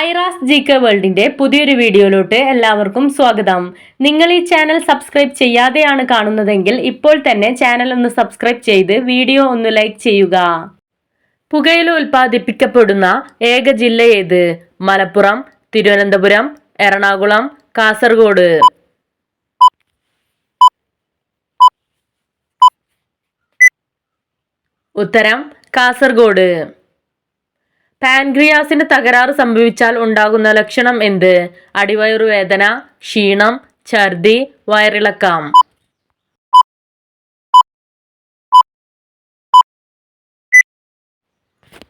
Aira's G K വേൾഡിന്റെ പുതിയൊരു വീഡിയോയിലോട്ട് എല്ലാവർക്കും സ്വാഗതം. നിങ്ങൾ ഈ ചാനൽ സബ്സ്ക്രൈബ് ചെയ്യാതെയാണ് കാണുന്നതെങ്കിൽ ഇപ്പോൾ തന്നെ ചാനൽ ഒന്ന് സബ്സ്ക്രൈബ് ചെയ്ത് വീഡിയോ ഒന്ന് ലൈക്ക് ചെയ്യുക. പുകയില ഉൽപ്പാദിപ്പിക്കപ്പെടുന്ന ഏക ജില്ല ഏത്? മലപ്പുറം തിരുവനന്തപുരം എറണാകുളം കാസർഗോഡ്. ഉത്തരം കാസർഗോഡ്. പാൻക്രിയാസിന് തകരാറ് സംഭവിച്ചാൽ ഉണ്ടാകുന്ന ലക്ഷണം എന്ത്? അടിവയറുവേദന ക്ഷീണം ഛർദി വയറിളക്കം.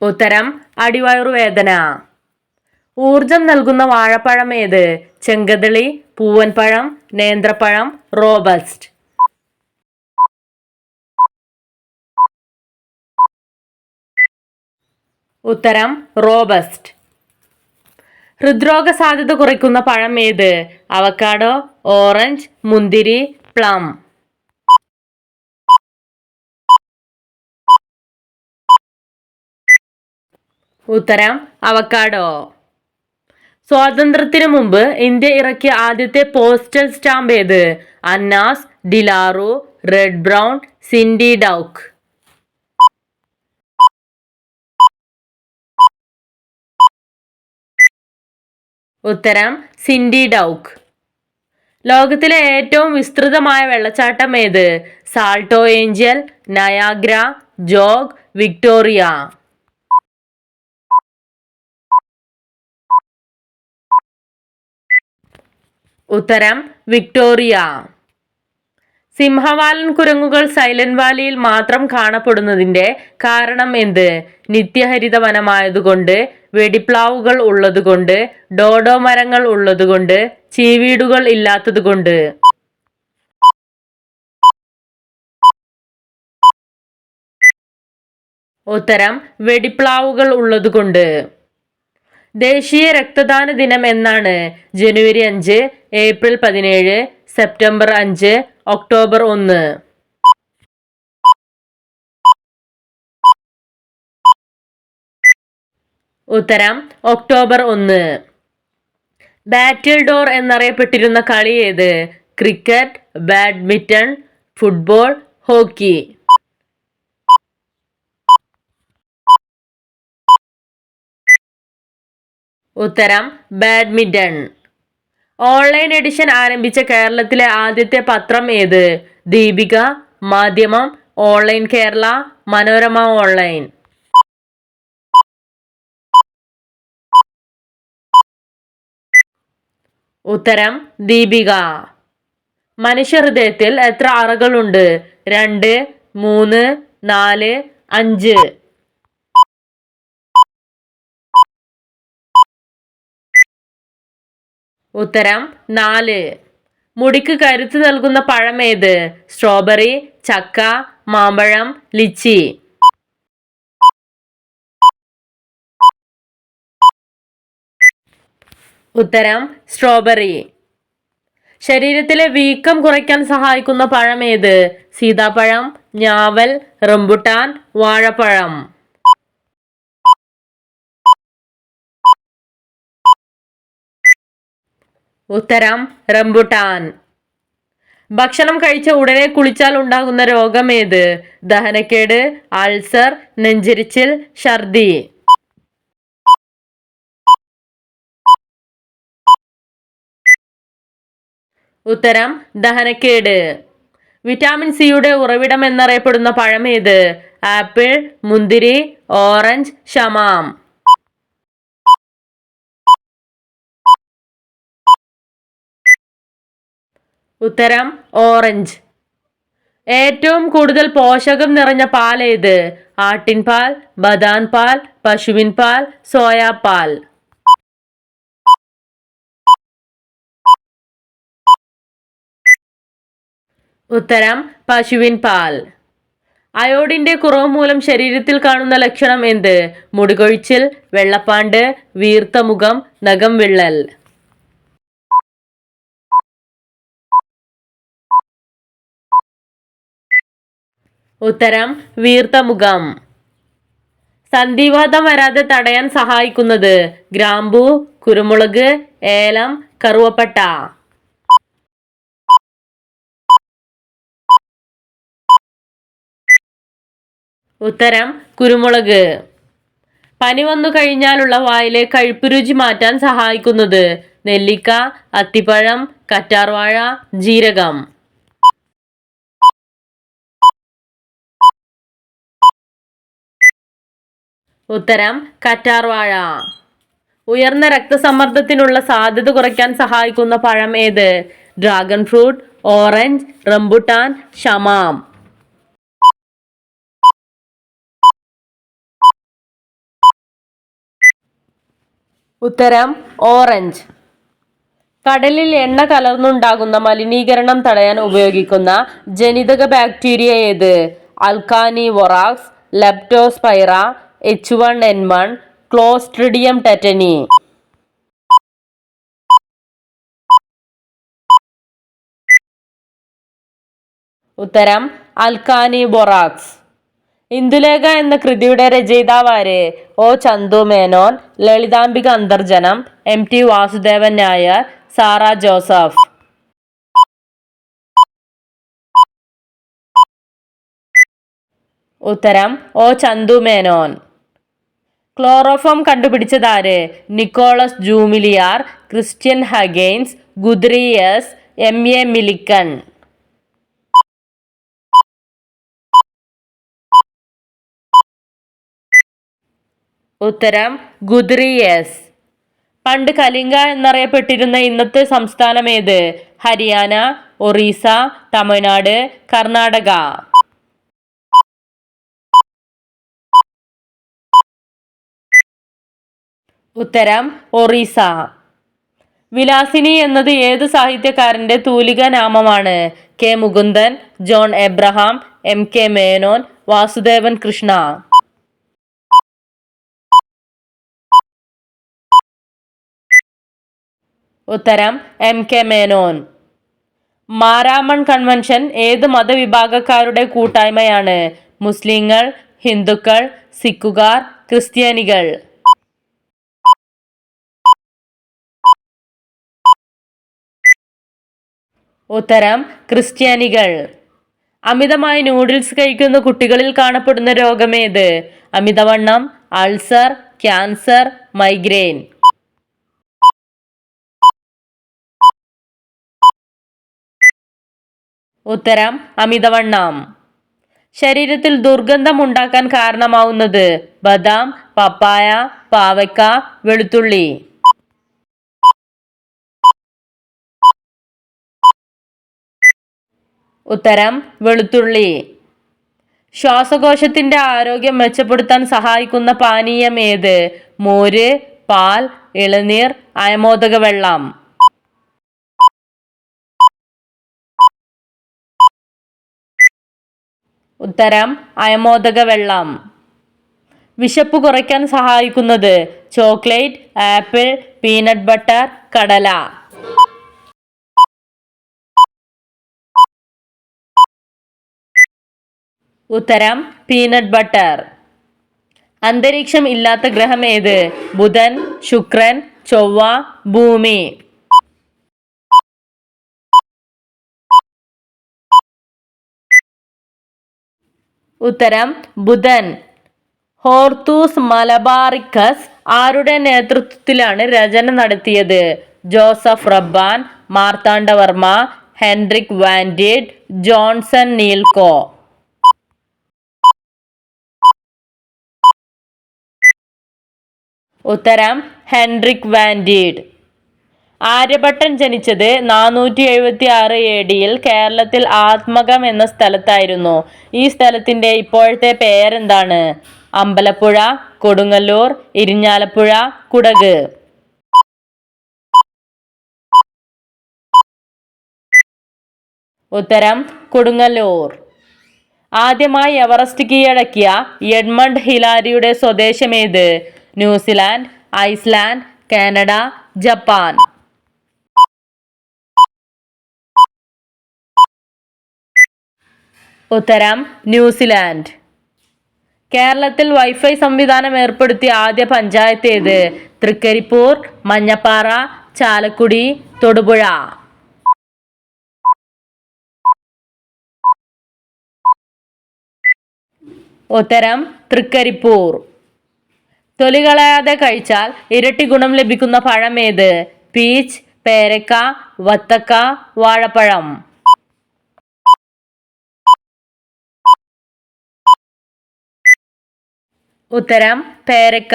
ഉത്തരം അടിവയറുവേദന ഊർജം നൽകുന്ന വാഴപ്പഴം ഏത്? ചെങ്കതളി പൂവൻപഴം നേന്ത്രപ്പഴം റോബസ്റ്റ്. ഉത്തരം റോബസ്റ്റ്. ഹൃദ്രോഗ സാധ്യത കുറയ്ക്കുന്ന പഴം ഏത്? അവക്കാഡോ ഓറഞ്ച് മുന്തിരി പ്ലം. ഉത്തരം അവക്കാഡോ സ്വാതന്ത്ര്യത്തിനു മുമ്പ് ഇന്ത്യ ഇറക്കിയ ആദ്യത്തെ പോസ്റ്റൽ സ്റ്റാമ്പ് ഏത്? അന്നാസ് De La Rue red brown Scinde Dawk. ഉത്തരം സിൻഡി ഡൗക്ക്. ലോകത്തിലെ ഏറ്റവും വിസ്തൃതമായ വെള്ളച്ചാട്ടം ഏത്? Salto Angel Niagara Jog Victoria. ഉത്തരം വിക്ടോറിയ. സിംഹവാലൻ കുരങ്ങുകൾ സൈലന്റ് വാലിയിൽ മാത്രം കാണപ്പെടുന്നതിന്റെ കാരണം എന്ത്? നിത്യഹരിത വനമായതുകൊണ്ട് വെടിപ്ലാവുകൾ ഉള്ളതുകൊണ്ട് ഡോഡോ മരങ്ങൾ ഉള്ളതുകൊണ്ട് ചീവീടുകൾ ഇല്ലാത്തതുകൊണ്ട്. ഉത്തരം വെടിപ്ലാവുകൾ ഉള്ളതുകൊണ്ട്. ദേശീയ രക്തദാന ദിനം എന്നാണ് ജനുവരി അഞ്ച് ഏപ്രിൽ പതിനേഴ് സെപ്റ്റംബർ അഞ്ച് ഒക്ടോബർ ഒന്ന്. ഉത്തരം ഒക്ടോബർ ഒന്ന്. ബാറ്റിൽ ഡോർ എന്നറിയപ്പെട്ടിരുന്ന കളി ഏത്? Cricket badminton football hockey. ഉത്തരം ബാഡ്മിന്റൺ. ഓൺലൈൻ എഡിഷൻ ആരംഭിച്ച കേരളത്തിലെ ആദ്യത്തെ പത്രം ഏത്? ദീപിക മാധ്യമം ഓൺലൈൻ കേരള മനോരമ ഓൺലൈൻ. ഉത്തരം ദീപിക. മനുഷ്യഹൃദയത്തിൽ എത്ര അറകളുണ്ട്? രണ്ട് മൂന്ന് നാല് അഞ്ച്. ഉത്തരം നാല്. മുടിക്ക് കരുത്ത് നൽകുന്ന പഴം ഏത്? സ്ട്രോബെറി ചക്ക മാമ്പഴം ലിച്ചി. ഉത്തരം സ്ട്രോബെറി. ശരീരത്തിലെ വീക്കം കുറയ്ക്കാൻ സഹായിക്കുന്ന പഴം ഏത്? സീതാപ്പഴം ഞാവൽ റംബുട്ടാൻ വാഴപ്പഴം. ഉത്തരം റംബുട്ടാൻ. ഭക്ഷണം കഴിച്ച ഉടനെ കുളിച്ചാൽ ഉണ്ടാകുന്ന രോഗം ഏത്? ദഹനക്കേട് അൾസർ നെഞ്ചരിച്ചിൽ ഛർദി. ഉത്തരം ദഹനക്കേട്. വിറ്റാമിൻ സിയുടെ ഉറവിടം എന്നറിയപ്പെടുന്ന പഴം ഏത്? ആപ്പിൾ മുന്തിരി ഓറഞ്ച് ഷമാം. ഉത്തരം ഓറഞ്ച്. ഏറ്റവും കൂടുതൽ പോഷകം നിറഞ്ഞ പാൽ ഏത്? ആട്ടിൻ പാൽ ബദാൻ പാൽ പശുവിൻ പാൽ സോയാ പാൽ. ഉത്തരം പശുവിൻ പാൽ. അയോഡിന്റെ കുറവ് മൂലം ശരീരത്തിൽ കാണുന്ന ലക്ഷണം എന്ത്? മുടികൊഴിച്ചിൽ വെള്ളപ്പാണ്ട് വീർത്ത മുഖം നഖം വിള്ളൽ. ഉത്തരം വീർത്തമുഖം. സന്ധിവാദം വരാതെ തടയാൻ സഹായിക്കുന്നത് ഗ്രാമ്പു കുരുമുളക് ഏലം കറുവപ്പട്ട. ഉത്തരം കുരുമുളക്. പനി വന്നു കഴിഞ്ഞാലുള്ള വായിലെ കഴുപ്പ് രുചി മാറ്റാൻ സഹായിക്കുന്നത് നെല്ലിക്ക അത്തിപ്പഴം കറ്റാർവാഴ ജീരകം. ഉത്തരം കറ്റാർവാഴ ഉയർന്ന രക്തസമ്മർദ്ദത്തിനുള്ള സാധ്യത കുറയ്ക്കാൻ സഹായിക്കുന്ന പഴം ഏത്? ഡ്രാഗൺ ഫ്രൂട്ട് ഓറഞ്ച് റംബുട്ടാൻ ഷമാം. ഉത്തരം ഓറഞ്ച്. കടലിൽ എണ്ണ കലർന്നുണ്ടാകുന്ന മലിനീകരണം തടയാൻ ഉപയോഗിക്കുന്ന ജനിതക ബാക്ടീരിയ ഏത്? Alcanivorax Leptospira H one N one Clostridium tetani ഉത്തരം അൽക്കാനി ബൊറാക്സ്. ഇന്ദുലേഖ എന്ന കൃതിയുടെ രചയിതാവാര് O Chandu Menon Lalithambika Antharjanam M T Vasudevan Nair Sara Joseph. ഉത്തരം ഒ ചന്തു മേനോൻ. ക്ലോറോഫോം കണ്ടുപിടിച്ചതാര്? Nicholas ജൂമിലിയാർ Christian Huygens Guthrie M. A. Millikan. ഉത്തരം ഗുദ്രിയസ്. പണ്ട് കലിംഗ എന്നറിയപ്പെട്ടിരുന്ന ഇന്നത്തെ സംസ്ഥാനം ഏത് ഹരിയാന ഒറീസ തമിഴ്നാട് കർണാടക. ഉത്തരം ഒറീസ. വിലാസിനി എന്നത് ഏത് സാഹിത്യകാരന്റെ തൂലിക നാമമാണ്? K. Mukundan John Abraham M. K. Menon Vasudevan Krishna. ഉത്തരം M. K. Menon. Maramon convention ഏത് മതവിഭാഗക്കാരുടെ കൂട്ടായ്മയാണ്? മുസ്ലിങ്ങൾ ഹിന്ദുക്കൾ സിഖുകാർ ക്രിസ്ത്യാനികൾ. ഉത്തരം ക്രിസ്ത്യാനികൾ. അമിതമായി നൂഡിൽസ് കഴിക്കുന്ന കുട്ടികളിൽ കാണപ്പെടുന്ന രോഗമേത്? അമിതവണ്ണം അൾസർ ക്യാൻസർ മൈഗ്രെയിൻ. ഉത്തരം അമിതവണ്ണം. ശരീരത്തിൽ ദുർഗന്ധം ഉണ്ടാക്കാൻ കാരണമാവുന്നത് ബദാം പപ്പായ പാവയ്ക്ക വെളുത്തുള്ളി. ഉത്തരം വെളുത്തുള്ളി. ശ്വാസകോശത്തിന്റെ ആരോഗ്യം മെച്ചപ്പെടുത്താൻ സഹായിക്കുന്ന പാനീയം ഏത്? മോര് പാൽ ഇളനീർ അയമോദക വെള്ളം. ഉത്തരം അയമോദക വെള്ളം. വിശപ്പ് കുറയ്ക്കാൻ സഹായിക്കുന്നത് ചോക്ലേറ്റ് ആപ്പിൾ പീനട്ട് ബട്ടർ കടല. ഉത്തരം പീനട്ട് ബട്ടർ അന്തരീക്ഷം ഇല്ലാത്ത ഗ്രഹം ഏത്? ബുധൻ ശുക്രൻ ചൊവ്വ ഭൂമി. ഉത്തരം ബുധൻ. ഹോർത്തൂസ് മലബാറിക്കസ് ആരുടെ നേതൃത്വത്തിലാണ് രചന നടത്തിയത്? Joseph Rabban Marthanda Varma Hendrik van Rheede Johnson നീൽക്കോ. ഉത്തരം ഹെൻറിക് വാൻഡീഡ് ആര്യഭട്ടൻ ജനിച്ചത് നാനൂറ്റി എഴുപത്തി ആറ് എ ഡിയിൽ കേരളത്തിൽ ആത്മകം എന്ന സ്ഥലത്തായിരുന്നു. ഈ സ്ഥലത്തിന്റെ ഇപ്പോഴത്തെ പേരെന്താണ്? അമ്പലപ്പുഴ കൊടുങ്ങല്ലൂർ ഇരിഞ്ഞാലപ്പുഴ കുടക്. ഉത്തരം കൊടുങ്ങല്ലൂർ. ആദ്യമായി എവറസ്റ്റ് കീഴടക്കിയ എഡ്മണ്ട് ഹിലാരിയുടെ സ്വദേശമേത് New Zealand Iceland Canada Japan. ഉത്തരം ന്യൂസിലാൻഡ്. കേരളത്തിൽ വൈഫൈ സംവിധാനം ഏർപ്പെടുത്തിയ ആദ്യ പഞ്ചായത്ത് ഏത്? തൃക്കരിപ്പൂർ മഞ്ഞപ്പാറ ചാലക്കുടി തൊടുപുഴ. ഉത്തരം തൃക്കരിപ്പൂർ. തൊലി കളയാതെ കഴിച്ചാൽ ഇരട്ടി ഗുണം ലഭിക്കുന്ന പഴം ഏത്? പീച്ച് പേരക്ക വത്തക്ക വാഴപ്പഴം. ഉത്തരം പേരക്ക.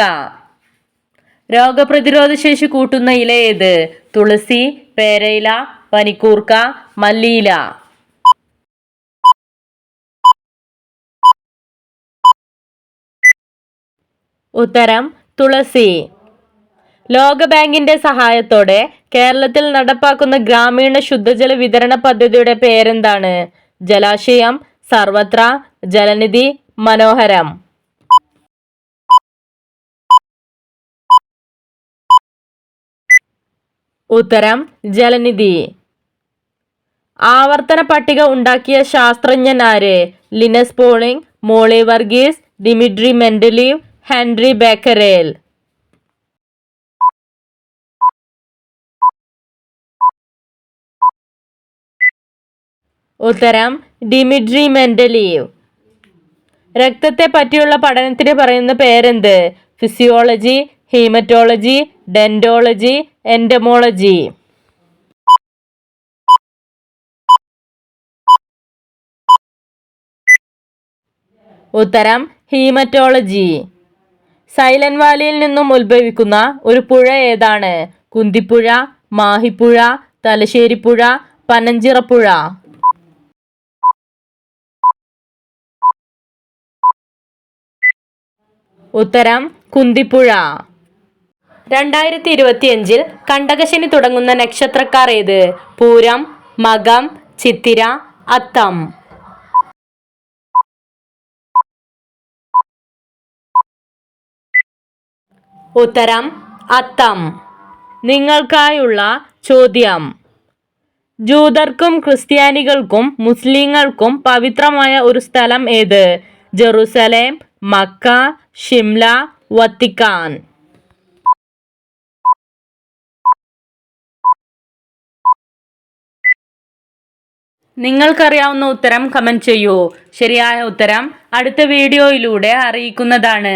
രോഗപ്രതിരോധ ശേഷി കൂട്ടുന്ന ഇല ഏത്? തുളസി പേരയില പനിക്കൂർക്ക മല്ലിയില. ഉത്തരം തുളസി. ലോകബാങ്കിന്റെ സഹായത്തോടെ കേരളത്തിൽ നടപ്പാക്കുന്ന ഗ്രാമീണ ശുദ്ധജല വിതരണ പദ്ധതിയുടെ പേരെന്താണ്? ജലാശയം സർവത്ര ജലനിധി മനോഹരം. ഉത്തരം ജലനിധി. ആവർത്തന പട്ടിക ഉണ്ടാക്കിയ ശാസ്ത്രജ്ഞൻ ആര്? Linus Pauling Molly Varghese Dmitri Mendeleev Henri Becquerel. ഉത്തരം ഡിമിട്രി മെൻഡലീവ്. രക്തത്തെ പറ്റിയുള്ള പഠനത്തിന് പറയുന്ന പേരെന്ത്? Physiology haematology dentology entomology. ഉത്തരം ഹീമറ്റോളജി. സൈലന്റ് വാലിയിൽ നിന്നും ഉത്ഭവിക്കുന്ന ഒരു പുഴ ഏതാണ്? കുന്തിപ്പുഴ മാഹിപ്പുഴ തലശ്ശേരിപ്പുഴ പനഞ്ചിറപ്പുഴ. ഉത്തരം കുന്തിപ്പുഴ. രണ്ടായിരത്തി ഇരുപത്തിയഞ്ചിൽ കണ്ടകശനി തുടങ്ങുന്ന നക്ഷത്രക്കാർ ഏത്? പൂരം മകം ചിത്തിര അത്തം. ഉത്തരം അത്തം. നിങ്ങൾക്കായുള്ള ചോദ്യം. ജൂതർക്കും ക്രിസ്ത്യാനികൾക്കും മുസ്ലിങ്ങൾക്കും പവിത്രമായ ഒരു സ്ഥലം ഏത്? Jerusalem Mecca Shimla Vatican. നിങ്ങൾക്കറിയാവുന്ന ഉത്തരം കമന്റ് ചെയ്യൂ. ശരിയായ ഉത്തരം അടുത്ത വീഡിയോയിലൂടെ അറിയിക്കുന്നതാണ്.